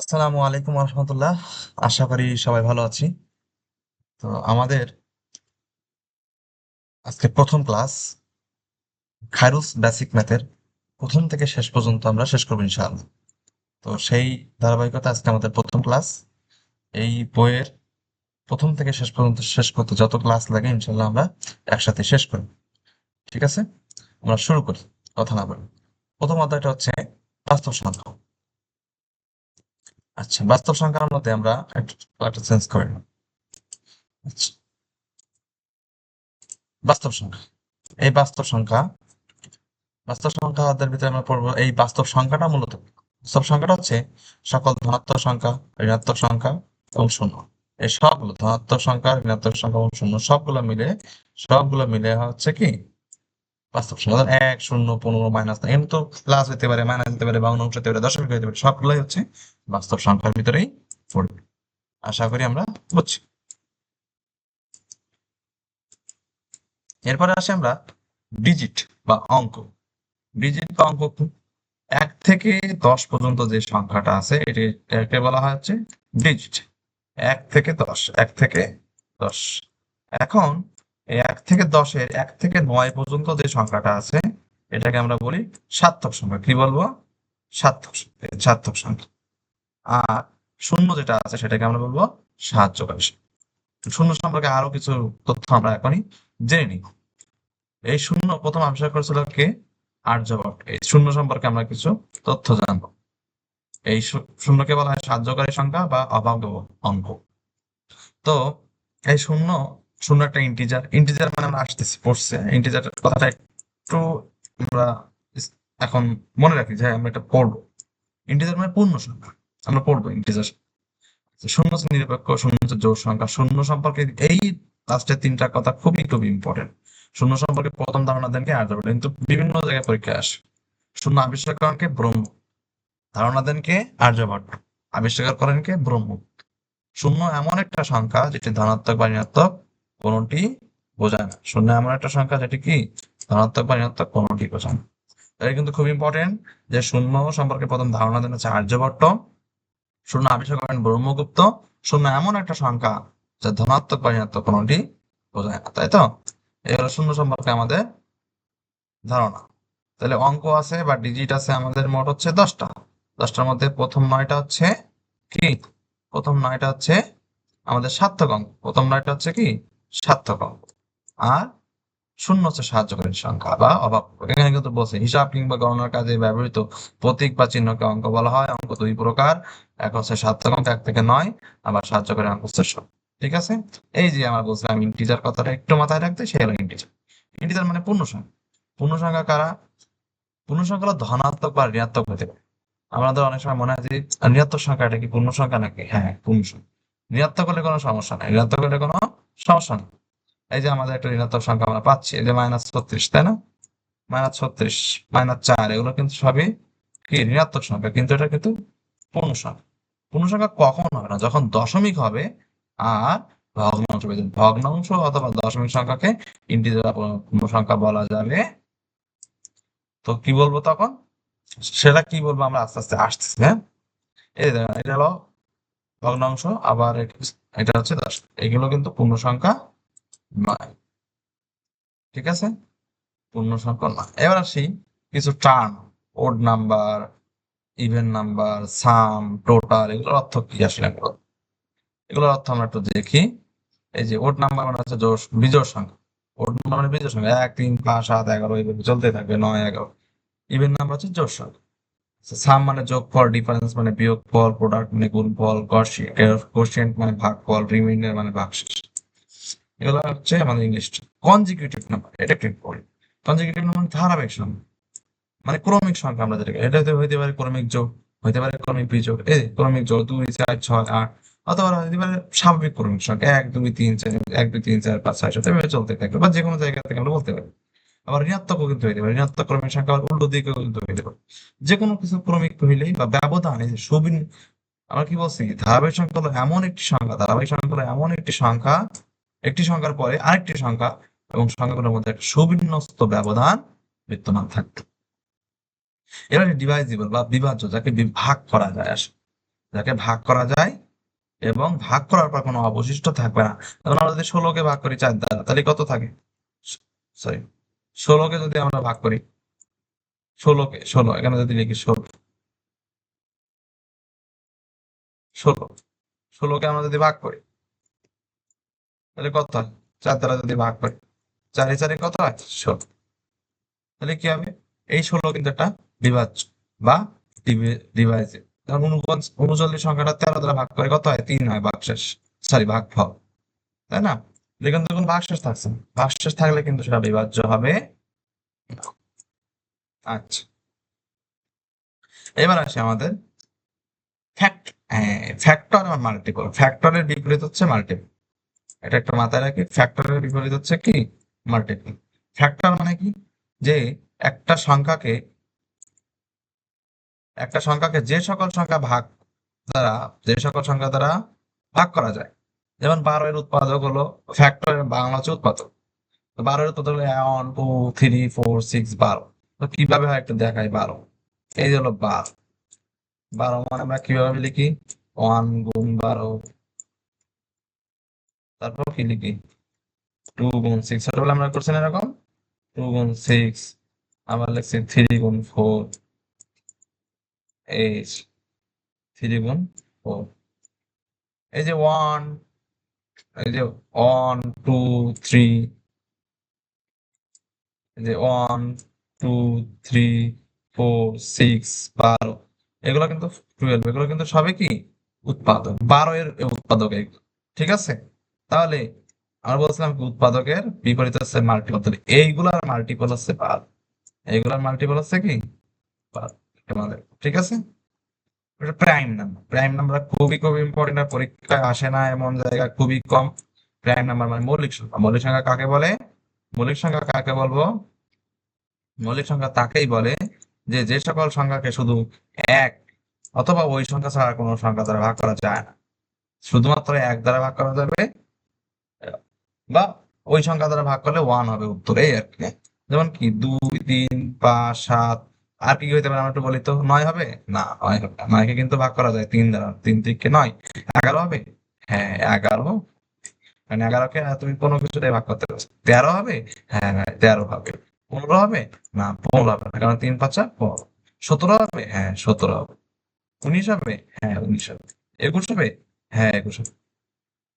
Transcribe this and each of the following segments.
আসসালামু আলাইকুম রহমতুল্লাহ আশা করি সবাই ভালো আছি। তো আমাদের আজকে প্রথম ক্লাস খায়রুস বেসিক ম্যাথের প্রথম থেকে শেষ পর্যন্ত আমরা শেষ করব ইনশাআল্লাহ। তো সেই ধারাবাহিকতা আজকে আমাদের প্রথম ক্লাস। এই বইয়ের প্রথম থেকে শেষ পর্যন্ত শেষ করতে যত ক্লাস লাগে ইনশাল্লাহ আমরা একসাথে শেষ করি। ঠিক আছে? আমরা শুরু করি, কথা না বলি। প্রথম অধ্যায়টা হচ্ছে বাস্তব সংখ্যা আচ্ছা বাস্তব সংখ্যার মধ্যে আমরা একটা চেঞ্জ করে বাস্তব সংখ্যা। এই বাস্তব সংখ্যা, বাস্তব সংখ্যাদের ভিতরে আমরা পড়ব, এই বাস্তব সংখ্যাটা মূলত সংখ্যাটা হচ্ছে সকল ধনাত্মক সংখ্যা, ঋণাত্মক সংখ্যা এবং শূন্য। এই সবগুলো ধনাত্মক সংখ্যা, ঋণাত্মক সংখ্যা এবং শূন্য, সবগুলো মিলে সবগুলো মিলে হচ্ছে কি? শূন্য পনেরো, মাইনাস এমনি তো পারে হতে পারে বাস্তব সংখ্যার ভিতরেই পড়বে। আশা করি আমরা বুঝছি। এরপরে আসি আমরা ডিজিট বা অঙ্ক। ডিজিট বা অঙ্ক এক থেকে দশ পর্যন্ত যে সংখ্যাটা আছে, এটি এটাকে বলা হচ্ছে ডিজিট এক থেকে দশ, এক থেকে দশ। এখন এক থেকে দশের এক থেকে নয় পর্যন্ত যে সংখ্যাটা আছে, এটাকে আমরা বলি সার্থক সংখ্যা। কি বলব? সার্থক সার্থক সংখ্যা। আর শূন্য যেটা আছে, সেটাকে আমরা বলব সাহায্যকারী শূন্য সম্পর্কে আরও কিছু তথ্য আমরা এখনই জেনে নিই। এই শূন্য প্রথম আবিষ্কার করেছিল কে? আর্যভট্ট। এই শূন্য সম্পর্কে আমরা কিছু তথ্য জানব। এই শূন্যকে বলা হয় সাহায্যকারী সংখ্যা বা অভাজ্য অঙ্ক তো এই শূন্য শূন্য একটা ইন্টিজার ইন্টিজার মানে আমরা আসতেছি, পড়ছে। ইন্টিজার কথাটা একটু আমরা এখন মনে রাখি যে আমরা এটা পড়ব। ইন্টিজার মানে পূর্ণ সংখ্যা। আমরা পড়ব ইন্টিজার শূন্য হচ্ছে নিরপেক্ষ, শূন্য জোড় সংখ্যা। শূন্য সম্পর্কে এই লাস্টের তিনটা কথা খুবই খুবই ইম্পর্টেন্ট শূন্য সম্পর্কে প্রথম ধারণা দেন কে আর্যভট্ট কিন্তু বিভিন্ন জায়গায় পরীক্ষায় আসে শূন্য আবিষ্কার করেন কে ব্রহ্ম। ধারণা দেন কে আর্যভট্ট আবিষ্কার করেন কে ব্রহ্ম। শূন্য এমন একটা সংখ্যা যেটি ধনাত্মক বা ঋণাত্মক কোনটি বোঝায় না। শূন্য এমন একটা সংখ্যা, যেটি কি? ধনাত্মক বা ঋণাত্মক কোনটি বোঝায় না। তাই কিন্তু খুব ইম্পর্টেন্ট যে শূন্য সম্পর্কে প্রথম ধারণা দেন হচ্ছে আর্যভট্ট। শূন্য আবিষ্কার করেন ব্রহ্মগুপ্ত। শূন্য এমন একটা সংখ্যা যা ধনাত্মক বা ঋণাত্মক কোনটি বোঝায় না। তাই তো? এই হলো শূন্য সম্পর্কে আমাদের ধারণা। তাহলে অঙ্ক আছে বা ডিজিট আছে আমাদের মোট হচ্ছে দশটা। দশটার মধ্যে প্রথম নয়টা হচ্ছে কি? প্রথম নয়টা হচ্ছে আমাদের সার্থক অঙ্ক। প্রথম নয়টা হচ্ছে কি? সার্থক অঙ্ক আর শূন্য হচ্ছে সাহায্যকারী সংখ্যা বা অভাব। এখানে কিন্তু বলছে হিসাব কিংবা গণনার কাজে ব্যবহৃত প্রতীক বা চিহ্নকে অঙ্ক বলা হয়। অঙ্ক দুই প্রকার, এক হচ্ছে সার্থক অঙ্ক, এক থেকে নয়, আবার সাহায্যকারী অঙ্ক হচ্ছে শূন্য। ঠিক আছে? এই যে আমরা বলছিলাম ইন্টিজার কথাটা একটু মাথায় রাখতে সে হলো ইন্টিজার ইন্টিজার মানে পূর্ণ সংখ্যা। পূর্ণ সংখ্যা কারা? পূর্ণ সংখ্যা হলো ধনাত্মক বা ঋণাত্মক হতে পারে। আমাদের অনেক সময় মনে হয় যে ঋণাত্মক সংখ্যা এটা কি পূর্ণ সংখ্যা নাকি? হ্যাঁ পূর্ণ সংখ্যা। ঋণাত্মক হলে কোনো সমস্যা নাই। ঋণাত্মক হলে কোনো সমস্যা এই যে আমাদের একটা ঋণাত্মক সংখ্যা আমরা পাচ্ছি, এই যে মাইনাস ছত্রিশ, তাই না? মাইনাস ছত্রিশ মাইনাস চার, এগুলো কিন্তু সবই কি? ঋণাত্মক সংখ্যা, কিন্তু এটা কিন্তু পূর্ণ সংখ্যা। পূর্ণ সংখ্যা কখন হবে না? যখন দশমিক হবে, আর ভগ্নাংশ ভগ্নাংশ অথবা দশমিক সংখ্যাকে ইন্টিজার পূর্ণ সংখ্যা বলা যাবে, তো কি বলব তখন? সেটা কি বলব আমরা আস্তে আস্তে আসতেছি হ্যাঁ? এই এটা হলো ভগ্নাংশ, আবার এটা- হচ্ছে দশ। এগুলো কিন্তু পূর্ণ সংখ্যা নয়। ঠিক আছে? পূর্ণ সংখ্যা নয়। এবার আসি কিছু term odd number even number sum total এগুলোর অর্থ কি আসলে এগুলো? এগুলোর অর্থ আমরা একটু দেখি। এই যে ওড নাম্বার মানে হচ্ছে জোড়, বিজোড় সংখ্যা। ওড নাম্বার মানে বিজোড় সংখ্যা। এক, তিন, পাঁচ, সাত, এগারো, এইভাবে চলতে থাকবে, নয়, এগারো। ইভেন নাম্বার হচ্ছে জোড় সংখ্যা। সাম মানে যোগফল ডিফারেন্স মানে বিয়োগফল প্রোডাক্ট মানে গুণফল কোশিয়েন্ট মানে ভাগফল রিমাইন্ডার মানে ভাগশেষ এগুলো হচ্ছে আমাদের ইংলিশ কনজিকিউটিভ নাম্বার এটা একটু ইম্পর্টেন্ট কনজিকিউটিভ নাম্বার ধারাবাহিক সংখ্যা। মানে ক্রমিক সংখ্যা আমরা যেটাকে এটা হইতে পারে ক্রমিক যোগ, হইতে পারে ক্রমিক বিযোগ। এই ক্রমিক যোগ দুই, চার, ছয়, আট, অথবা হতে পারে স্বাভাবিক ক্রমিক সংখ্যা। এক, দুই, তিন, চার, এক, দুই, তিন, চার, পাঁচ, ছয়, সাত এভাবে চলতে থাকবে বা যে কোনো জায়গা থেকে আমরা বলতে পারি। আবার ঋণাত্মকও কিন্তু হইতে পারে ঋণাত্মক ক্রমিক সংখ্যা আবার উল্টো দিকেও কিন্তু হইতে পারে যে কোনো কিছু ক্রমিক হইলেই বা ব্যবধান, এই যে সুবিন, আমরা কি বলছি? ধারাবাহিক সংখ্যা হলো এমন একটি সংখ্যা, ধারাবাহিক সংখ্যা হলো এমন একটি সংখ্যা, একটি সংখ্যার পরে আরেকটি সংখ্যা এবং সংখ্যাগুলোর মধ্যে একটা সুবিন্যস্ত ব্যবধান বিদ্যমান থাকবে। এবার ডিভাইজিবল বা বিভাজ্য যাকে ভাগ করা যায় আসলে যাকে ভাগ করা যায় এবং ভাগ করার পর কোনো অবশিষ্ট থাকবে না। তখন আমরা যদি ষোলোকে ভাগ করি চার দ্বারা, তাহলে কত থাকে? সরি ষোলোকে যদি আমরা ভাগ করি, ষোলোকে, ষোলো, এখানে যদি লিখি ষোলো ষোলো, ষোলোকে আমরা যদি ভাগ করি, তাহলে কত হয়? চার দ্বারা যদি ভাগ করি, চারে চারে কত হয়? ষোলো। তাহলে কি হবে? এই ষোলো কিন্তু একটা বিভাজ্য বা ডিভাইসে। উনচল্লিশ সংখ্যাটা তেরো দ্বারা ভাগ করে কত হয়? তিন হয়, ভাগশেষ সরি ভাগ ফল তাই না? দেখুন তখন ভাগশেষ থাকছে। ভাগশেষ থাকলে কিন্তু সেটা বিভাজ্য হবে আচ্ছা। এবার আসে আমাদের ফ্যাক্ট ফ্যাক্টর আর মাল্টিপল ফ্যাক্টরের বিপরীত হচ্ছে মাল্টিপল এটা একটা মাথায় রাখি। ফ্যাক্টরের বিপরীত হচ্ছে কি? মাল্টিপল ফ্যাক্টর মানে কি? যে একটা সংখ্যাকে একটা সংখ্যাকে যে সকল সংখ্যা ভাগ দ্বারা, যে সকল সংখ্যা দ্বারা ভাগ করা যায় যেমন বারো এর উৎপাদক হলো ফ্যাক্টরের বাংলা হচ্ছে উৎপাদক। তো বারো এর উৎপাদক হলো one two three four six বারো। তো কীভাবে হয় একটু দেখাই বারো। এই হলো বারো। বারো মানে আমরা কীভাবে লিখি? ওয়ান গুণ বারো। তারপর কি লিখি? টু গুণ সিক্স ছোটবেলা আমরা করছি না এরকম? টু গুণ সিক্স আবার লিখছি থ্রি গুণ ফোর এইট থ্রি গুণ ফোর এই যে ওয়ান এই যে ওয়ান টু থ্রি যে one two three four six বারো। এগুলো কিন্তু টুয়েলভ এগুলো কিন্তু সবই কি? উৎপাদক। বারো এর উৎপাদক ঠিক আছে? তাহলে আমরা বলছিলাম উৎপাদকের বিপরীত হচ্ছে মাল্টিপল তাহলে এইগুলার মাল্টিপল হচ্ছে বার। এইগুলার মাল্টিপল হচ্ছে কি? বার। ঠিক আছে? প্রাইম নাম্বার প্রাইম নাম্বার খুবই খুবই ইম্পর্টেন্ট পরীক্ষায় আসে না এমন জায়গা খুবই কম। প্রাইম নাম্বার মানে মৌলিক সংখ্যা। মৌলিক সংখ্যা কাকে বলে? মৌলিক সংখ্যা কাকে বলব? মৌলিক সংখ্যা তাকেই বলে যে যে সকল সংখ্যাকে শুধু এক অথবা ওই সংখ্যা ছাড়া কোনো সংখ্যা দ্বারা ভাগ করা যায় না। শুধুমাত্র এক দ্বারা ভাগ করা যাবে, বা ওই সংখ্যা দ্বারা ভাগ করলে ওয়ান হবে উত্তর। আর কি। যেমন কি, দুই, তিন, পাঁচ, সাত আর কি হইতে পারে আমরা একটু বলি তো, নয় হবে? না, নয় হবে। নয়কে কিন্তু ভাগ করা যায়, তিন দ্বারা। তিন থেকে নয়। এগারো হবে? হ্যাঁ এগারো। মানে এগারোকে তুমি কোনো কিছুতে ভাগ করতে পারছ। তেরো হবে? হ্যাঁ হ্যাঁ তেরো হবে। পনেরো হবে? না, পনেরো হবে না, কারণ তিন পাঁচা পনেরো সতেরো হবে? হ্যাঁ সতেরো হবে। উনিশ হবে? হ্যাঁ উনিশ হবে। একুশ হবে? হ্যাঁ একুশ হবে।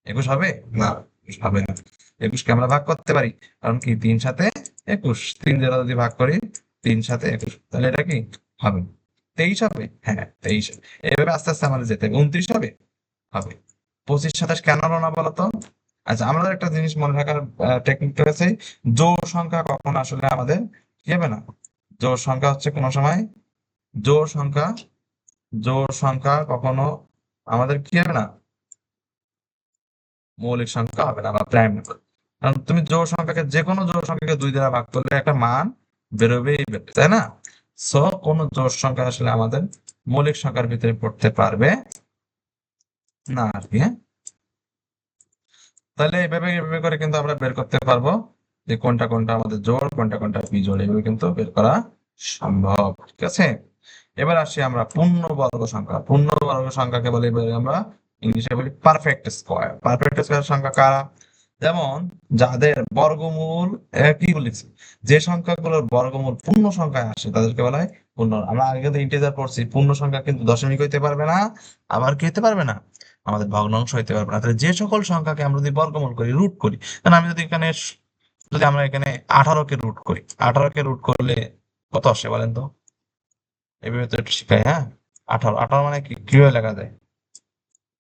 একুশ হবে? না, একুশ হবে না। একুশকে আমরা ভাগ করতে পারি। কারণ কি? তিন সাথে একুশ। তিন দ্বারা যদি ভাগ করি তিন সাথে তাহলে এটা কি? হবে। তেইশ হবে? হ্যাঁ তেইশ। এভাবে আস্তে আস্তে আমাদের যেতে হবে। উনত্রিশ হবে? হবে। পঁচিশ, সাতাশ কেন হলো না বলতো? আচ্ছা আমাদের একটা জিনিস মনে রাখার টেকনিক রয়েছে জোড় সংখ্যা কখন আসলে আমাদের কি হবে না? জোর সংখ্যা হচ্ছে কোনো সময়? জোর সংখ্যা জোর সংখ্যা কখনো আমাদের কি হবে না? মৌলিক সংখ্যা হবে না বা প্রাইম কারণ তুমি জোর সংখ্যাকে যে কোনো জোড় সংখ্যাকে দুই দ্বারা ভাগ করলে একটা মান বেরোবেই বেরোবে, তাই না? সো কোনো জোড় সংখ্যা আসলে আমাদের মৌলিক সংখ্যার ভিতরে পড়তে পারবে না আর কি হ্যাঁ? তাহলে এইভাবে এইভাবে করে কিন্তু আমরা বের করতে পারব যে কোনটা কোনটা আমাদের জোর, কোনটা কোনটা বিজোড় এইভাবে কিন্তু বের করা সম্ভব, ঠিক আছে? এবার আসি আমরা পূর্ণবর্গ সংখ্যা। পূর্ণ পূর্ণবর্গ সংখ্যাকে বলি আমরা ইংলিশে বলি পারফেক্ট স্কোয়ার পারফেক্ট স্কোয়ার সংখ্যা কারা? যেমন যাদের বর্গমূল কি বলেছি যে সংখ্যাগুলোর বর্গমূল পূর্ণ সংখ্যায় আসে, তাদেরকে বলা হয় পূর্ণ। আমরা আগে কিন্তু ইন্টিজার পড়ছি, পূর্ণ সংখ্যা কিন্তু দশমিক হইতে পারবে না, আবার কি হতে পারবে না? আমাদের ভগ্নাংশ হইতে পারবে না। তাহলে যে সকল সংখ্যাকে আমরা যদি বর্গমূল করি রুট করি কারণ আমি যদি এখানে যদি আমরা এখানে আঠারো কে রুট করি আঠারো কে রুট করলে কত আসে বলেন তো? এভাবে তো একটু শিখাই হ্যাঁ? আঠারো আঠারো মানে কি? কীভাবে লেখা যায়?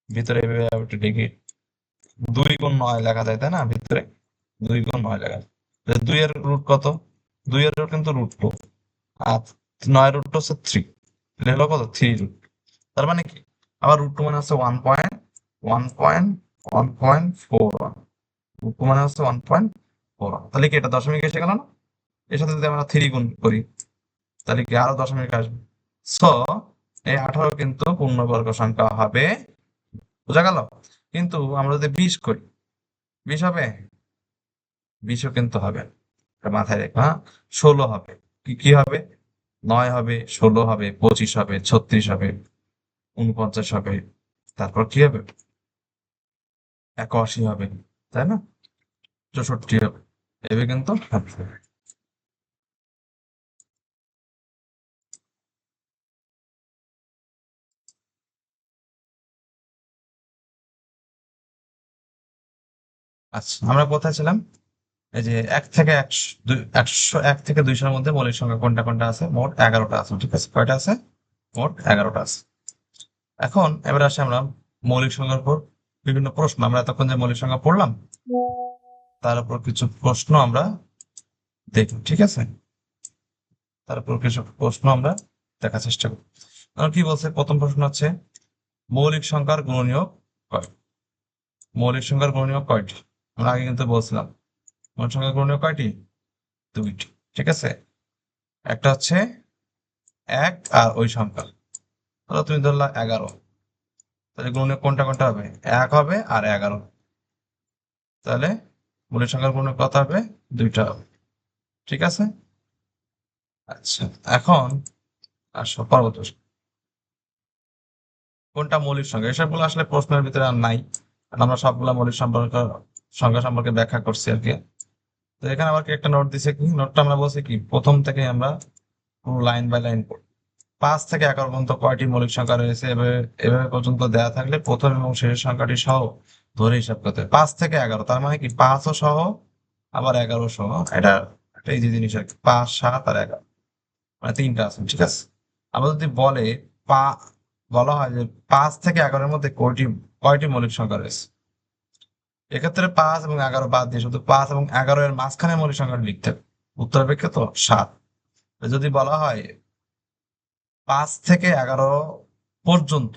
ভিতরে এভাবে একটু দেখি। দুই গুণ নয় লেখা যায়, তাই না? ভিতরে দুই গুণ নয় লেখা যায়। দুই এর রুট কত? দুই এর রুট কিন্তু রুট টু আর নয় রুট টু হচ্ছে থ্রি হলো কত? থ্রি রুট তার মানে কি? আবার রুট টু মানে হচ্ছে one point one point one point four one root two মানে হচ্ছে ওয়ান পয়েন্ট ফোর ওয়ান তাহলে কি এটা দশমিক এসে গেল না? এর সাথে যদি আমরা থ্রি গুণ করি, তাহলে কি আরও দশমিক আসবে? সো এই আঠারো কিন্তু পূর্ণবর্গ সংখ্যা হবে। বোঝা গেল? কিন্তু আমরা যদি বিশ করি বিশ হবে? বিশও কিন্তু হবে। মাথায় রেখো হ্যাঁ? ষোলো হবে। কি কি হবে? নয় হবে, ষোলো হবে, পঁচিশ হবে, ছত্রিশ হবে, উনপঞ্চাশ হবে। তারপর কি হবে? একাশি হবে, তাই না? চৌষট্টি হবে। এভাবে কিন্তু আচ্ছা আমরা কোথায় ছিলাম? এই যে এক থেকে একশো এক থেকে দুইশোর মধ্যে মৌলিক সংখ্যা কোনটা কোনটা আছে? মোট এগারোটা আছে, ঠিক আছে। কয়টা আছে? মোট এগারোটা আছে। এখন এবার আসে আমরা মৌলিক সংখ্যার উপর বিভিন্ন প্রশ্ন। আমরা এতক্ষণ যে মৌলিক সংখ্যা পড়লাম, তার উপর কিছু প্রশ্ন আমরা দেখি, ঠিক আছে? তার উপর কিছু প্রশ্ন আমরা দেখার চেষ্টা করি। আমরা কি বলছে? প্রথম প্রশ্ন হচ্ছে, মৌলিক সংখ্যার গুণনীয় কয় মৌলিক সংখ্যার গুণনীয়ক কয়টি? আমরা আগে কিন্তু বলছিলাম মৌলিক সংখ্যার গুণনীয়ক কয়টি? দুইটি, ঠিক আছে? একটা হচ্ছে এক আর ওই সংখ্যা। ধরো তুমি ধরলা এগারো। তাহলে গুণনীয়ক কোনটা কোনটা হবে? এক হবে আর এগারো। তাহলে মৌলিক সংখ্যার গুণনীয়ক কত হবে? দুইটা হবে। ঠিক আছে? আচ্ছা এখন আসো পরবর্তী কোনটা মৌলিক সংখ্যা? এসবগুলো আসলে প্রশ্নের ভিতরে আর নাই আমরা সবগুলা মৌলিক সম্পর্ক সংখ্যা সম্পর্কে ব্যাখ্যা করছি আর কি। তো এখানে আবার কি একটা নোট দিছে কি? নোটটা আমরা বলছি কি? প্রথম থেকে আমরা পুরো লাইন বাই লাইন পাঁচ থেকে এগারো পর্যন্ত কয়টি মৌলিক সংখ্যা রয়েছে? এভাবে এভাবে পর্যন্ত দেয়া থাকলে প্রথম এবং শেষের সংখ্যাটি সহ ধরে হিসাব করতে হবে। পাঁচ থেকে এগারো, তার মানে কি? পাঁচও সহ, আবার এগারো সহ। এটা একটা ইজি জিনিস আর কি। পাঁচ, সাত আর এগারো। মানে তিনটা আছে, ঠিক আছে? আবার যদি বলে পা, বলা হয় যে পাঁচ থেকে এগারোর মধ্যে কয়টি কয়টি মৌলিক সংখ্যা রয়েছে? এক্ষেত্রে পাঁচ এবং এগারো বাদ দিয়ে শুধু পাঁচ এবং এগারো এর মাঝখানে মৌলিক সংখ্যাটি লিখতে হবে। উত্তর অপেক্ষা তো সাত। যদি বলা হয়, পাঁচ থেকে এগারো পর্যন্ত,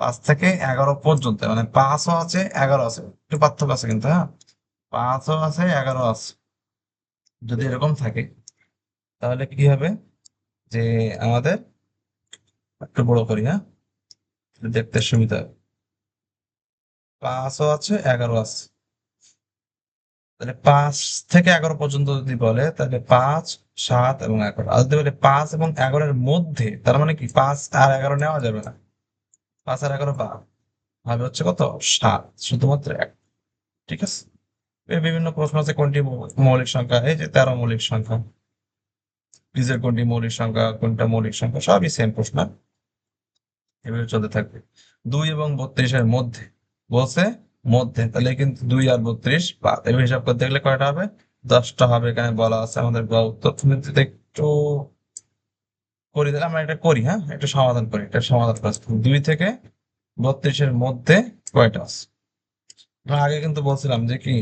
পাঁচ থেকে এগারো পর্যন্ত মানে পাঁচও আছে, এগারো আছে, একটু পার্থক্য আছে কিন্তু হ্যাঁ? পাঁচও আছে, এগারো আছে। যদি এরকম থাকে, তাহলে কি হবে? যে আমাদের, একটু বড় করি হ্যাঁ? দেখতে সুবিধা হবে পাঁচও আছে, এগারো আছে। তাহলে পাঁচ থেকে এগারো পর্যন্ত যদি বলে, তাহলে পাঁচ, সাত এবং এগারো। আর যদি বলে পাঁচ এবং এগারোর মধ্যে, তার মানে কি? পাঁচ আর এগারো নেওয়া যাবে না। পাঁচ আর এগারো বাদ হবে হচ্ছে কত? সাত, শুধুমাত্র এক। ঠিক আছে? বিভিন্ন প্রশ্ন আছে, কোনটি মৌলিক সংখ্যা? এই যে তেরো মৌলিক সংখ্যা। নিজের কোনটি মৌলিক সংখ্যা, কোনটা মৌলিক সংখ্যা? সবই সেম প্রশ্ন। এভাবে চলতে থাকবে। দুই এবং বত্রিশের মধ্যে। বলছে, মধ্যে, তাহলে কিন্তু দুই আর বত্রিশ বাদ এবার হিসাব করতে গেলে কয়টা হবে? দশটা হবে এখানে বলা আছে আমাদের যদি একটু করি, তাহলে আমরা এটা করি হ্যাঁ? একটু সমাধান করি এটা সমাধান করা। দুই থেকে বত্রিশের মধ্যে কয়টা আছে? আমরা আগে কিন্তু বলছিলাম যে কি,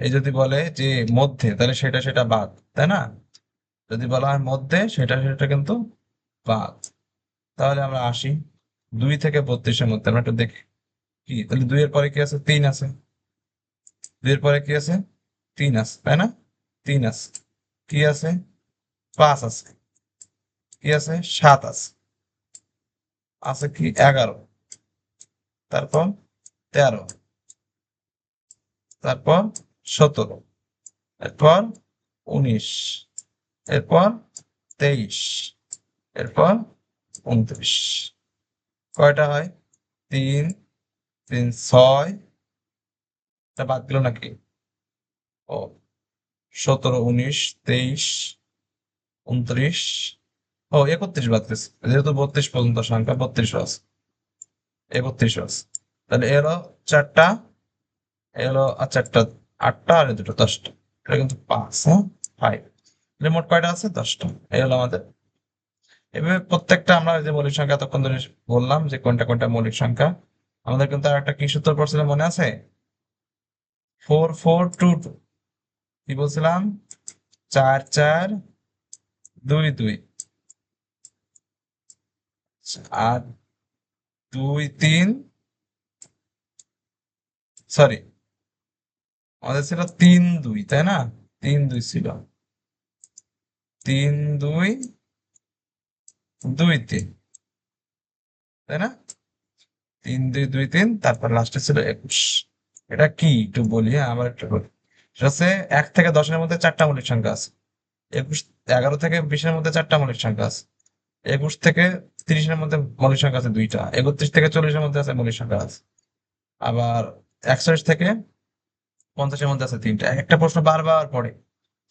এই যদি বলে যে মধ্যে, তাহলে সেটা সেটা বাদ, তাই না? যদি বলা হয় মধ্যে, সেটা সেটা কিন্তু বাদ। তাহলে আমরা আসি দুই থেকে বত্রিশের মধ্যে, আমরা একটু দেখি। কি? তাহলে দুইয়ের পরে কি আছে? তিন আছে। দুইয়ের পরে কি আছে? তিন আছে, তাই না? তিন আছে। কি আছে? পাঁচ আছে। কি আছে? সাত আছে। আছে কি? এগারো। তারপর তেরো। তারপর সতেরো। এরপর উনিশ। এরপর তেইশ। এরপর উনত্রিশ। কয়টা হয়? তিন তিন, ছয়। এটা বাদ গেল নাকি? ও, সতেরো, উনিশ, তেইশ, উনত্রিশ। ও, একত্রিশ গেছে যেহেতু বত্রিশ পর্যন্ত সংখ্যা বত্রিশও আছে। একত্রিশও আছে। তাহলে এলো চারটা এলো আর চারটা, আটটা আর দুটো, দশটা। এটা কিন্তু পাঁচ হ্যাঁ? ফাইভ মোট কয়টা আছে? দশটা। এই হলো আমাদের। এভাবে প্রত্যেকটা আমরা যে মৌলিক সংখ্যা এতক্ষণ ধরে বললাম যে কোনটা কোনটা মৌলিক সংখ্যা আমাদের কিন্তু আর একটা কি সূত্র পড়ছিলাম মনে আছে? Four four, two two. কি বলছিলাম? চার চার, দুই দুই। আর দুই, তিন। সরি আমাদের ছিল তিন, দুই, তাই না? তিন, দুই ছিল। তিন, দুই দুই, তিন। তাই না? তিন, দুই দুই, তিন, তারপর লাস্টে ছিল একুশ। এটা কি একটু বলি আবার একটু বলি। সেটা হচ্ছে এক থেকে দশের মধ্যে চারটা মৌলিক সংখ্যা আছে। একুশ, এগারো থেকে বিশের মধ্যে চারটা মৌলিক সংখ্যা আছে। একুশ থেকে তিরিশের মধ্যে মৌলিক সংখ্যা আছে দুইটা। একত্রিশ থেকে চল্লিশের মধ্যে আছে মৌলিক সংখ্যা আছে। আবার একচল্লিশ থেকে পঞ্চাশের মধ্যে আছে তিনটা। একটা প্রশ্ন বারবার পড়ে।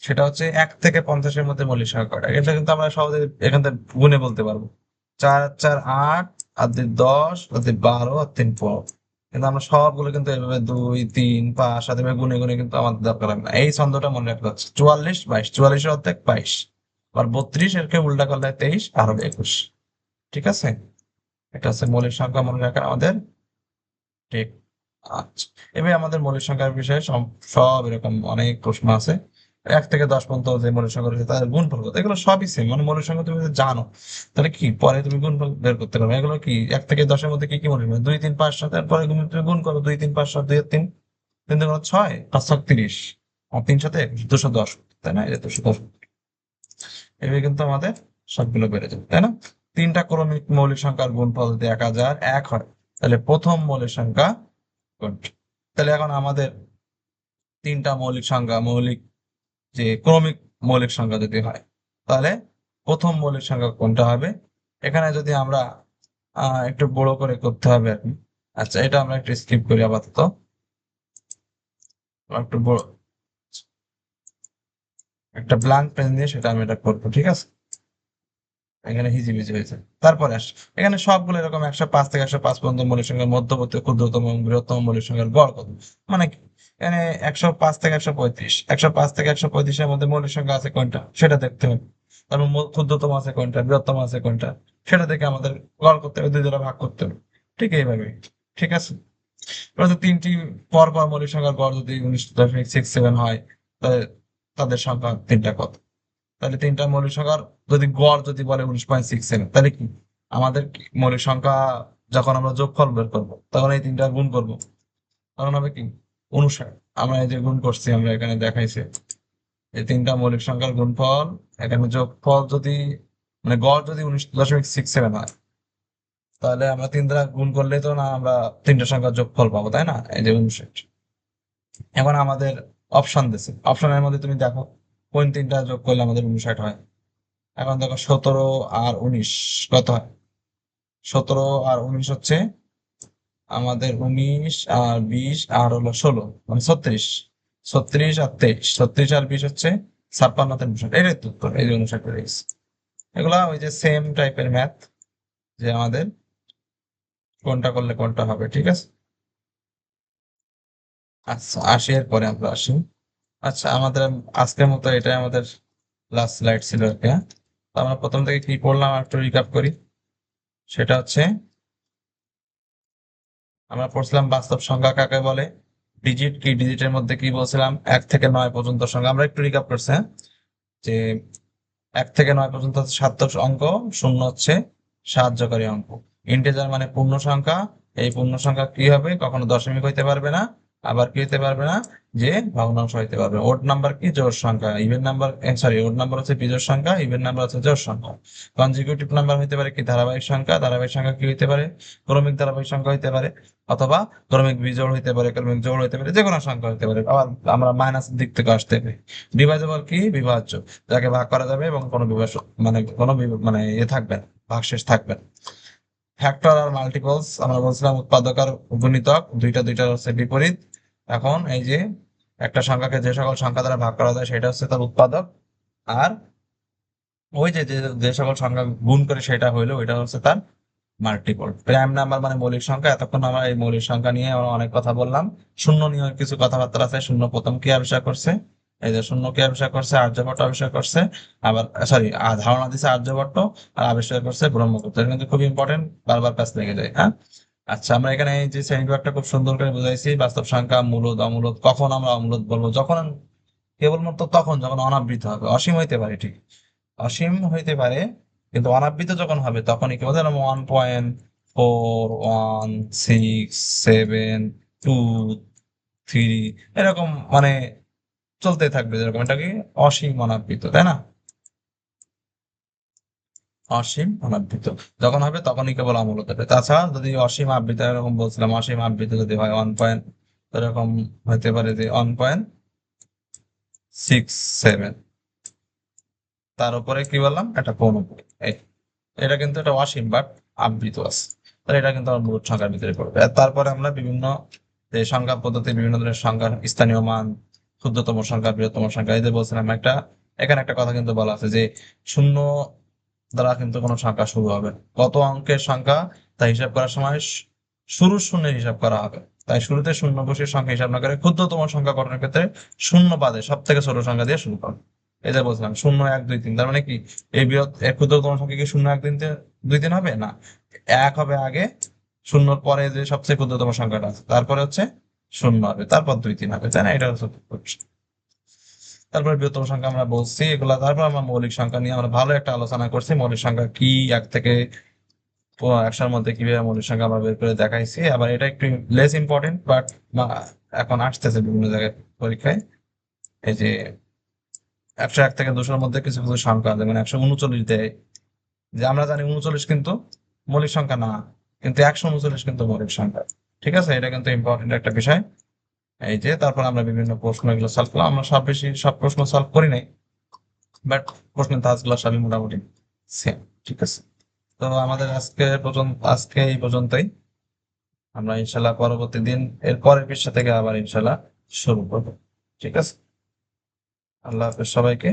সেটা হচ্ছে এক থেকে পঞ্চাশের মধ্যে মৌলিক সংখ্যা কয়টা? এটা কিন্তু আমরা সহজে এখান থেকে গুণে বলতে পারব। চার চার, আট আর দশ, আর বারো, আর তিন পনেরো কিন্তু আমরা সবগুলো কিন্তু এভাবে দুই, তিন, পাঁচ এভাবে গুনে গুনে কিন্তু আমাদের দরকার হবে না। এই ছন্দটা মনে রাখতে হচ্ছে। চুয়াল্লিশ, বাইশ। চুয়াল্লিশের অর্ধেক, বাইশ। আর বত্রিশ এরকে উল্টা করলে তেইশ, আর একুশ। ঠিক আছে? এটা হচ্ছে মৌলিক সংখ্যা মনে রাখার আমাদের। ঠিক আচ্ছা এবার আমাদের মৌলিক সংখ্যার বিষয়ে সব এরকম অনেক প্রশ্ন আছে। এক থেকে দশ পর্যন্ত যে মৌলিক সংখ্যা রয়েছে, তাদের গুণফল কত? এগুলো সবই সেম মানে মৌলিক সংখ্যা তুমি জানো, তাহলে কি? পরে তুমি গুণফল বের করতে পারবে। এগুলো কি? এক থেকে দশের মধ্যে কি কি মনে রাখবে দুই, তিন, পাঁচ, সাত এরপরে তুমি গুণ করো। দুই, তিন, পাঁচ, সাত, দুই তিন। তিন দুগুণ ছয়, পাঁচ ছক তিরিশ। আর তিন সাথে দুশো দশ। তাই না? যে দুশো দশ। এভাবে কিন্তু আমাদের সবগুলো বেড়ে যাবে, তাই না? তিনটা ক্রমিক মৌলিক সংখ্যার গুণফল যদি এক হাজার এক হয়, তাহলে প্রথম মৌলিক সংখ্যা তাহলে এখন আমাদের তিনটা মৌলিক সংখ্যা, মৌলিক যে ক্রমিক মৌলিক সংখ্যা যদি হয়, তাহলে প্রথম মৌলিক সংখ্যা কোনটা হবে? এখানে যদি আমরা একটু বড় করে করতে হবে আর আচ্ছা এটা আমরা একটু স্কিপ করি আপাতত। একটু বড়, একটা ব্ল্যাঙ্ক পেন দিয়ে সেটা আমি এটা করব, ঠিক আছে? এখানে হিজিবিজি হয়েছে তারপরে আস। এখানে সবগুলো এরকম একশো পাঁচ থেকে একশো পাঁচ পর্যন্ত মৌলিক সংখ্যার মধ্যবর্তী ক্ষুদ্রতম বৃহত্তম মৌলিক সংখ্যার গড় কত? মানে এখানে একশো পাঁচ থেকে একশো পঁয়ত্রিশ। একশো পাঁচ থেকে একশো পঁয়ত্রিশের মধ্যে মৌলিক সংখ্যা আছে কোনটা? সেটা দেখতে হবে। তারপর ক্ষুদ্রতম আছে কোনটা? বৃহত্তম আছে কোনটা? সেটা দেখে আমাদের গড় করতে হবে, দুই ভাগ করতে হবে। ঠিক এইভাবে। ঠিক আছে? যদি তিনটি পর পর মৌলিক সংখ্যার গড় যদি উনিশ দশমিক সিক্স সেভেন হয়, তাহলে তাদের সংখ্যা তিনটা কত? তাহলে তিনটা মৌলিক সংখ্যার যদি গড় যদি বলে উনিশ পয়েন্ট সিক্স সেভেন তাহলে কি? আমাদের মৌলিক সংখ্যা যখন আমরা যোগফল বের করব, তখন এই তিনটা গুণ করব। তখন হবে কি? অনুসার। আমরা এই যে গুণ করছি, আমরা এখানে দেখাইছি। এই তিনটা মৌলিক সংখ্যার গুণফল, এখানে যোগফল যদি মানে গড় যদি উনিশ দশমিক সিক্স সেভেন হয়, তাহলে আমরা তিন দ্বারা গুণ করলে তো না আমরা তিনটা সংখ্যার যোগফল পাবো, তাই না? এই যে উনষাট এখন আমাদের অপশন দিছে। অপশনের মধ্যে তুমি দেখো, কোন তিনটা যোগ করলে আমাদের উনষাট হয়? এখন দেখো সতেরো আর উনিশ, কত হয়? সতেরো আর উনিশ হচ্ছে আমাদের উনিশ আর বিশ আর হলো ষোলো মানে ছত্রিশ। ছত্রিশ আর তেইশ। ছত্রিশ আর বিশ হচ্ছে ছাপ্পান্ন উনষাট এটাই তো উত্তর, এই হয়ে গেছে এগুলা ওই যে সেম টাইপের ম্যাথ যে আমাদের, কোনটা করলে কোনটা হবে, ঠিক আছে? আচ্ছা আসি পরে আমরা আসি। আচ্ছা আমাদের আজকের মতো এটাই আমাদের লাস্ট স্লাইড ছিল আর কি হ্যাঁ? আমরা প্রথম থেকে কি পড়লাম একটু রিকাপ করি। সেটা হচ্ছে আমরা পড়ছিলাম বাস্তব সংখ্যা কাকে বলে? ডিজিট কি ডিজিটের মধ্যে কি বলছিলাম? এক থেকে নয় পর্যন্ত সংখ্যা আমরা একটু রিকাপ করছি হ্যাঁ? যে এক থেকে নয় পর্যন্ত সার্থক অঙ্ক, শূন্য হচ্ছে সাহায্যকারী অঙ্ক। ইন্টেজার মানে পূর্ণ সংখ্যা। এই পূর্ণ সংখ্যা কি হবে? কখনো দশমিক হইতে পারবে না। আবার কি হইতে পারবে না? যে ভগ্নাংশ হইতে পারবে। ওড নাম্বার কি? জোর সংখ্যা। Even number sorry odd number হচ্ছে বিজোড় সংখ্যা ইভেন নাম্বার হচ্ছে জোর সংখ্যা। কনজিকিউটিভ নাম্বার হইতে পারে কি? ধারাবাহিক সংখ্যা। ধারাবাহিক সংখ্যা কি হইতে পারে? ক্রমিক ধারাবাহিক সংখ্যা হইতে পারে। অথবা ক্রমিক বিজোড় হইতে পারে, ক্রমিক জোড় হইতে পারে যে কোনো সংখ্যা হইতে পারে। আবার আমরা মাইনাস দিক থেকে আসতে পারি। ডিভাইজেবল কি? বিভাজ্য। যাকে ভাগ করা যাবে এবং কোনো বিভাজ মানে কোনো মানে ইয়ে থাকবে না, ভাগশেষ থাকবে না। ফ্যাক্টর আর মাল্টিপলস আমরা বলছিলাম উৎপাদক আর গুণিতক, দুইটা দুইটা হচ্ছে বিপরীত। এখন এই যে একটা সংখ্যাকে যে সকল সংখ্যা দ্বারা ভাগ করা যায়, সেটা হচ্ছে তার উৎপাদক। আর ওই যে যে সকল সংখ্যা গুণ করে সেটা হইল, ওইটা হচ্ছে তার মাল্টিপল প্রাইম নাম্বার মানে মৌলিক সংখ্যা। এতক্ষণ আমরা এই মৌলিক সংখ্যা নিয়ে আমরা অনেক কথা বললাম। শূন্য নিয়ে কিছু কথাবার্তা আছে। শূন্য প্রথম কি আবিষ্কার করছে? এই যে শূন্য কি আবিষ্কার করছে? আর্যভট্ট আবিষ্কার করছে। আবার সরি ধারণা দিছে আর্যভট্ট, আর আবিষ্কার করছে ব্রহ্মপুত্র এটা কিন্তু খুব ইম্পর্টেন্ট বারবার প্যাচ লেগে যায় হ্যাঁ? আচ্ছা আমরা এখানে যে শ্রেণি বিভাগটা খুব সুন্দর করে বুঝাইছি, বাস্তব সংখ্যা, মূলদ, অমূলদ, কখন আমরা অমূলদ বলব? যখন কেবলমাত্র তখন, যখন অনাবৃত হবে, অসীম হইতে পারে ঠিক। অসীম হইতে পারে, কিন্তু অনাবৃত যখন হবে, তখনই কি বলতে one point four one six seven two three এরকম মানে চলতে থাকবে, যেরকম এটা কি? অসীম অনাবৃত, তাই না? অসীম অনাবৃত। যখন হবে তখনই কেবল অমূলত হবে। তাছাড়া যদি অসীম আবৃত, এরকম বলছিলাম, অসীম আবৃত যদি হয় ওয়ান পয়েন্ট এরকম হতে পারে যে ওয়ান পয়েন্ট সিক্স সেভেন তার উপরে কি বললাম? পৌনপুরি এই, এটা কিন্তু এটা অসীম বাট আবৃত আছে। তাহলে এটা কিন্তু আমার মূলদ সংখ্যার ভিতরে পড়বে। তারপরে আমরা বিভিন্ন যে সংখ্যা পদ্ধতি, বিভিন্ন ধরনের সংখ্যা স্থানীয় মান, ক্ষুদ্রতম সংখ্যা, বৃহত্তম সংখ্যা যে বলছিলাম, একটা, এখানে একটা কথা কিন্তু বলা আছে যে শূন্য দ্বারা কিন্তু কোনো সংখ্যা শুরু হবে। কত অঙ্কের সংখ্যা? তা হিসাব করার সময় শু- শুরুর শূন্যের হিসাব করা হবে। তাই শুরুতে শূন্য বসে সংখ্যা হিসাব না করে ক্ষুদ্রতম সংখ্যা গঠনের ক্ষেত্রে শূন্য বাদে সব থেকে ছোট সংখ্যা দিয়ে শুরু করো। এটা বলছিলাম, শূন্য, এক, দুই, তিন, তার মানে কি? এই বৃহৎ ক্ষুদ্রতম সংখ্যা কি শূন্য, এক দিন দুই দিন হবে? না। এক হবে আগে, শূন্যর পরে যে সবচেয়ে ক্ষুদ্রতম সংখ্যাটা আছে, তারপরে হচ্ছে শূন্য হবে, তারপর দুই, তিন হবে, তাই না? এটা হচ্ছে। তারপর বৃহত্তম সংখ্যা আমরা বলছি, এগুলা তারপর আমরা মৌলিক সংখ্যা নিয়ে আমরা ভালো একটা আলোচনা করছি, মৌলিক সংখ্যা কি, এক থেকে একশোর মধ্যে কীভাবে মৌলিক সংখ্যা আমরা বের করে দেখাইছি। আবার এটা একটু লেস ইম্পর্টেন্ট বাট এখন আসতেছে বিভিন্ন জায়গায় পরীক্ষায়। এই যে একশো এক থেকে দুশোর মধ্যে কিছু কিছু সংখ্যা যেমন একশো উনচল্লিশ দেয়। যে আমরা জানি উনচল্লিশ কিন্তু মৌলিক সংখ্যা না, কিন্তু একশো উনচল্লিশ কিন্তু মৌলিক সংখ্যা। ঠিক আছে? এটা কিন্তু ইম্পর্টেন্ট একটা বিষয়। এই যে, তারপর আমরা বিভিন্ন প্রশ্ন এগুলো সলভ করলাম। আমরা সব বেশি, সব প্রশ্ন সলভ করি নাই বাট প্রশ্নের ধাঁচগুলো সবই মোটামুটি সেম ঠিক আছে? তো আমাদের আজকে পর্যন্ত, আজকে এই পর্যন্তই। আমরা ইনশাল্লাহ পরবর্তী দিন, এর পরের পৃষ্ঠা থেকে আবার ইনশাল্লাহ শুরু করব, ঠিক আছে? আল্লাহ হাফেজ সবাইকে।